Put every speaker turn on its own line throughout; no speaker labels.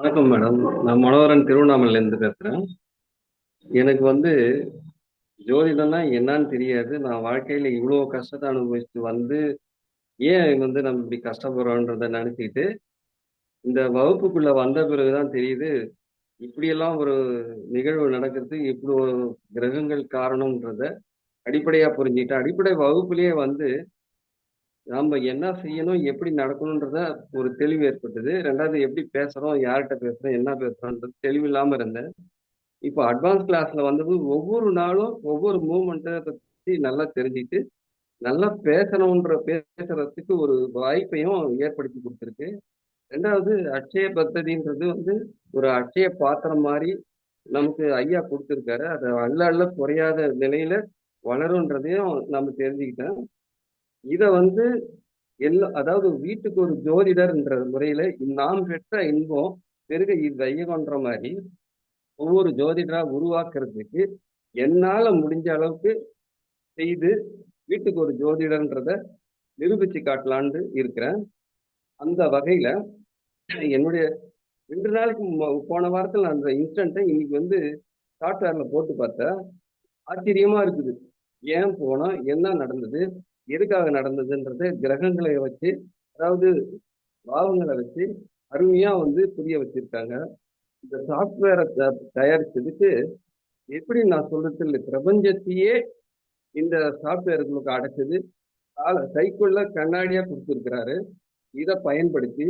வணக்கம் மேடம். நான் மனோகரன் திருவண்ணாமலையிலேருந்து பேசுகிறேன் எனக்கு வந்து ஜோதிடம்னா என்னன்னு தெரியாது. நான் வாழ்க்கையில் இவ்வளோ கஷ்டத்தை அனுபவிச்சுட்டு வந்து ஏன் வந்து நம்ம இப்படி கஷ்டப்படுறோன்றத நினச்சிக்கிட்டு இந்த வகுப்புக்குள்ளே வந்த பிறகு தான் தெரியுது இப்படியெல்லாம் ஒரு நிகழ்வு நடக்கிறது இப்படி ஒரு கிரகங்கள் காரணம்ன்றத அடிப்படையாக புரிஞ்சுக்கிட்டு அடிப்படை வகுப்புலேயே வந்து நம்ம என்ன செய்யணும் எப்படி நடக்கணுன்றத ஒரு தெளிவு ஏற்பட்டது. ரெண்டாவது எப்படி பேசுறோம் யார்கிட்ட பேசுறோம் என்ன பேசுறோன்றது தெளிவு இல்லாம இருந்தேன். இப்போ அட்வான்ஸ் கிளாஸ்ல வந்தது ஒவ்வொரு நாளும் ஒவ்வொரு மூமெண்ட்டை பத்தி நல்லா தெரிஞ்சுட்டு நல்லா பேசணுன்ற பேசுறதுக்கு ஒரு வாய்ப்பையும் ஏற்படுத்தி கொடுத்துருக்கு. ரெண்டாவது அட்சய பத்ததின்றது வந்து ஒரு அட்சய பாத்திரம் மாதிரி நமக்கு ஐயா கொடுத்துருக்காரு. அதை அள்ள அள்ள குறையாத நிலையில வளருன்றதையும் நம்ம தெரிஞ்சுக்கிட்டேன் இதை வந்து எல்லா அதாவது வீட்டுக்கு ஒரு ஜோதிடர்ன்ற முறையில நாம் பெற்ற இன்பம் பெருக இவ்வையகன்ற மாதிரி ஒவ்வொரு ஜோதிடரா உருவாக்குறதுக்கு என்னால முடிஞ்ச அளவுக்கு செய்து வீட்டுக்கு ஒரு ஜோதிடர்ன்றத நிரூபிச்சு காட்டலான்னு இருக்கிறேன். அந்த வகையில என்னுடைய ரெண்டு நாளைக்கு போன வாரத்தில் அந்த இன்ஸ்டன்ட்டை இன்னைக்கு வந்து சாஃப்ட்வேர்ல போட்டு பார்த்தேன். ஆச்சரியமா இருக்குது. ஏன் போனோம் என்ன நடந்தது? எதுக்காக நடந்ததுன்றது கிரகங்களை வச்சு அதாவது பாவங்களை வச்சு அருமையா வந்து புரிய வச்சிருக்காங்க. இந்த சாஃப்ட்வேரை தயாரிச்சதுக்கு எப்படி நான் சொல்றது இல்லை பிரபஞ்சத்தையே இந்த சாஃப்ட்வேர்களுக்கு அடைச்சது. கைக்குள்ள கண்ணாடியா கொடுத்துருக்கிறாரு. இதை பயன்படுத்தி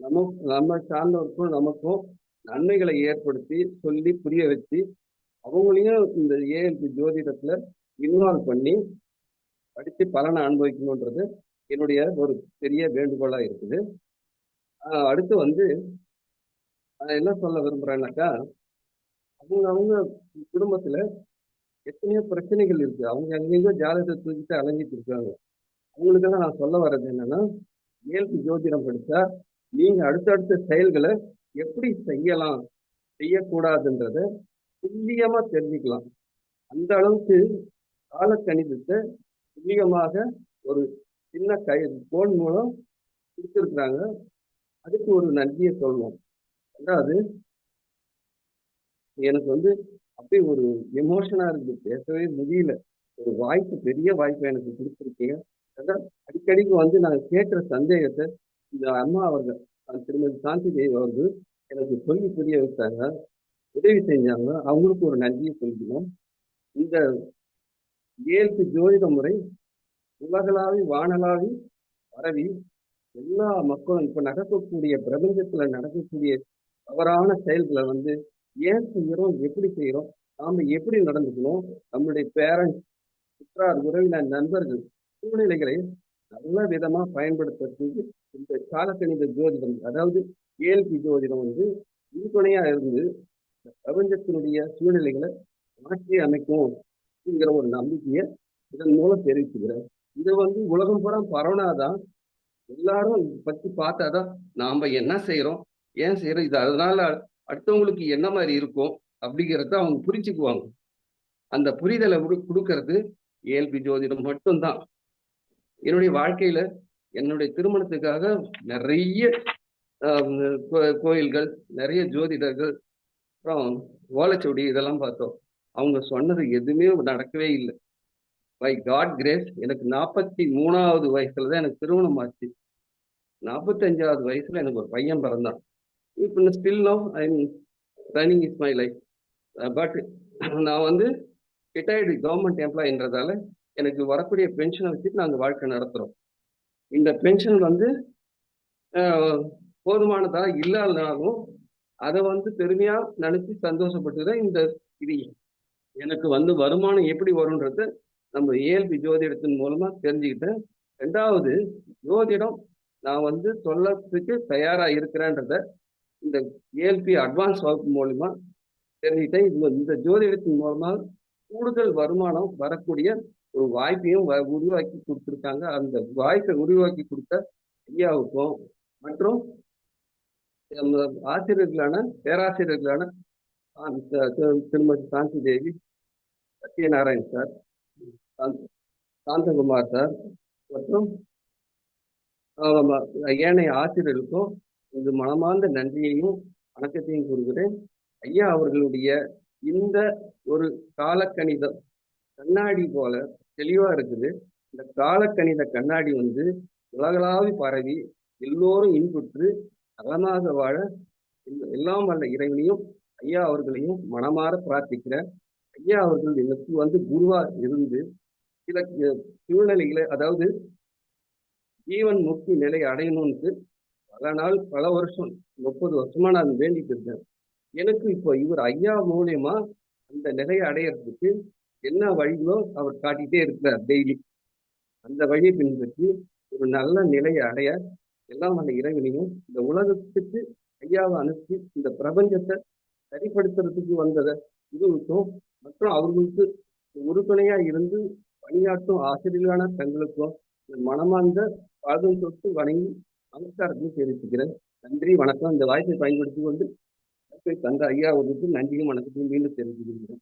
நம்ம நம்ம சார்ந்தவருக்கும் நமக்கும் நன்மைகளை ஏற்படுத்தி சொல்லி புரிய வச்சு அவங்களையும் இந்த ஏஎல்பி ஜோதிடத்துல இன்வால்வ் பண்ணி படித்து பலனை அனுபவிக்கணுன்றது என்னுடைய ஒரு பெரிய வேண்டுகோளாக இருக்குது. அடுத்து வந்து நான் என்ன சொல்ல விரும்புகிறேன்னாக்கா அவங்க அவங்க குடும்பத்தில் எத்தனையோ பிரச்சனைகள் இருக்குது அவங்க அங்கேயோ ஜாதகத்தை தூக்கிட்டு அலைஞ்சிட்டு இருக்காங்க. அவங்களுக்கெல்லாம் நான் சொல்ல வர்றது என்னன்னா இயல்பு ஜோதிடம் படித்தா நீங்கள் அடுத்தடுத்த செயல்களை எப்படி செய்யலாம் செய்யக்கூடாதுன்றத துல்லியமாக தெரிஞ்சுக்கலாம். அந்த அளவுக்கு காலக்கணிதத்தை அதிகமாக ஒரு சின்ன கை போன் மூலம் கொடுத்துருக்குறாங்க. அதுக்கு ஒரு நன்றியை சொல்லணும். ரெண்டாவது எனக்கு வந்து அப்படியே ஒரு எமோஷனா இருக்குது பேசவே முடியல. ஒரு வாய்ப்பு பெரிய வாய்ப்பு எனக்கு கொடுத்துருக்கீங்க. அடிக்கடிக்கு வந்து நான் கேட்குற சந்தேகத்தை இந்த அம்மா அவர்கள் திருமதி சாந்தி தேவி அவர்கள் எனக்கு சொல்லி புரிய வச்சாங்க உதவி செஞ்சாங்க. அவங்களுக்கு ஒரு நன்றியை சொல்லிக்கணும் இந்த ஏழு ஜோதிட முறை உலகளாவி வானலாவி பரவி எல்லா மக்களும் இப்ப நடக்கக்கூடிய பிரபஞ்சத்துல நடக்கக்கூடிய தவறான செயல்களை வந்து ஏன் செய்யறோம் எப்படி செய்யறோம் நாம எப்படி நடந்துக்கணும் நம்மளுடைய பேரண்ட்ஸ் சுற்றார் உறவினர் நண்பர்கள் சூழ்நிலைகளை நல்ல விதமா பயன்படுத்துறதுக்கு இந்த காலக்கணித ஜோதிடம் அதாவது ஏல்பி ஜோதிடம் வந்து உறுதுணையா இருந்து பிரபஞ்சத்தினுடைய சூழ்நிலைகளை மாற்றி அமைக்கும் அப்படிங்கிற ஒரு நம்பிக்கையை இதன் மூலம் தெரிவிச்சுக்கிறேன் இது வந்து உலகம் புறம் பரவனாதான் எல்லாரும் பத்தி பார்த்தாதான் நாம என்ன செய்யறோம் ஏன் செய்யறோம் இது அதனால அடுத்தவங்களுக்கு என்ன மாதிரி இருக்கும் அப்படிங்கிறத அவங்க புரிஞ்சுக்குவாங்க. அந்த புரிதலை கொடுக்கறது ஏல்பி ஜோதிடம் மட்டும்தான். என்னுடைய வாழ்க்கையில என்னுடைய திருமணத்துக்காக நிறைய கோயில்கள் நிறைய ஜோதிடர்கள் அப்புறம் ஓலைச்சுவடி இதெல்லாம் பார்த்தோம். அவங்க சொன்னது எதுவுமே நடக்கவே இல்லை. பை காட் கிரேஸ் எனக்கு நாற்பத்தி மூணாவது வயசுல தான் எனக்கு திருமணம் ஆச்சு. நாற்பத்தஞ்சாவது வயசுல எனக்கு ஒரு பையன் பிறந்தான். இப்போ still no I running is my life but நான் வந்து ரிட்டையர்டு கவர்மெண்ட் எம்ப்ளாயின்றதால எனக்கு வரக்கூடிய பென்ஷனை வச்சுட்டு நாங்கள் வாழ்க்கை நடத்துகிறோம் இந்த பென்ஷன் வந்து uh, போதுமானதாக இல்லாதனாலும் அதை வந்து பெருமையாக நினச்சி சந்தோஷப்பட்டு இந்த இது எனக்கு வந்து வருமானம் எப்படி வரும்ன்றது நம்ம இயல்பி ஜோதிடத்தின் மூலமா தெரிஞ்சுக்கிட்டேன் ரெண்டாவது ஜோதிடம் நான் வந்து சொல்லத்துக்கு தயாரா இருக்கிறேன்றத இந்த ஏஎல்பி அட்வான்ஸ் வகுப்பு மூலிமா தெரிஞ்சுக்கிட்டேன் இது இந்த ஜோதிடத்தின் மூலமா கூடுதல் வருமானம் வரக்கூடிய ஒரு வாய்ப்பையும் உருவாக்கி கொடுத்துருக்காங்க. அந்த வாய்ப்பை உருவாக்கி கொடுத்த ஐயாவுக்கும் மற்றும் ஆசிரியர்களான பேராசிரியர்களான திருமதி சாந்தி தேவி சத்யநாராயண் சார் சாந்தகுமார் சார் மற்றும் ஏனைய ஆசிரியர்களுக்கும் இது மனமார்ந்த நன்றியையும் வணக்கத்தையும் கூறுகிறேன். ஐயா அவர்களுடைய இந்த ஒரு காலக்கணிதம் கண்ணாடி போல தெளிவா இருக்குது. இந்த காலக்கணித கண்ணாடி வந்து உலகளாவி பரவி எல்லோரும் இன்புற்று நலமாக வாழ எல்- எல்லாம் வல்ல இறைவனையும் ஐயா அவர்களையும் மனமாற பிரார்த்திக்கிறேன் ஐயா அவர்கள் எனக்கு வந்து குருவா இருந்து சில சூழ்நிலைகளை அதாவது ஜீவன் முக்தி நிலை அடையணும்ட்டு பல நாள் பல வருஷம் முப்பது வருஷமா நான் வேண்டிட்டு இருந்தேன் எனக்கு இப்போ இவர் ஐயா மூலியமா அந்த நிலையை அடையறதுக்கு என்ன வழிகளோ அவர் காட்டிட்டே இருக்கிறார் டெய்லி. அந்த வழியை பின்பற்றி ஒரு நல்ல நிலையை அடைய எல்லாம் அந்த இறைவனையும் இந்த உலகத்துக்கு ஐயாவை அனுப்பி இந்த பிரபஞ்சத்தை சரிப்படுத்துறதுக்கு வந்ததை இதுவுக்கும் மற்றும் அவர்களுக்கு உறுதுணையா இருந்து பணியாற்றும் ஆசிரியர்களான தங்களுக்கும் மனமார்ந்த பாதம் தொட்டு வணங்கி நமஸ்காரத்தை தெரிவித்துக்கிறேன். நன்றி வணக்கம். இந்த வாய்ப்பை பயன்படுத்தி கொண்டு தந்த ஐயா அவர்களுக்கு நன்றியும் வணக்கத்தையும் மீண்டும் தெரிவித்துக்கிறேன்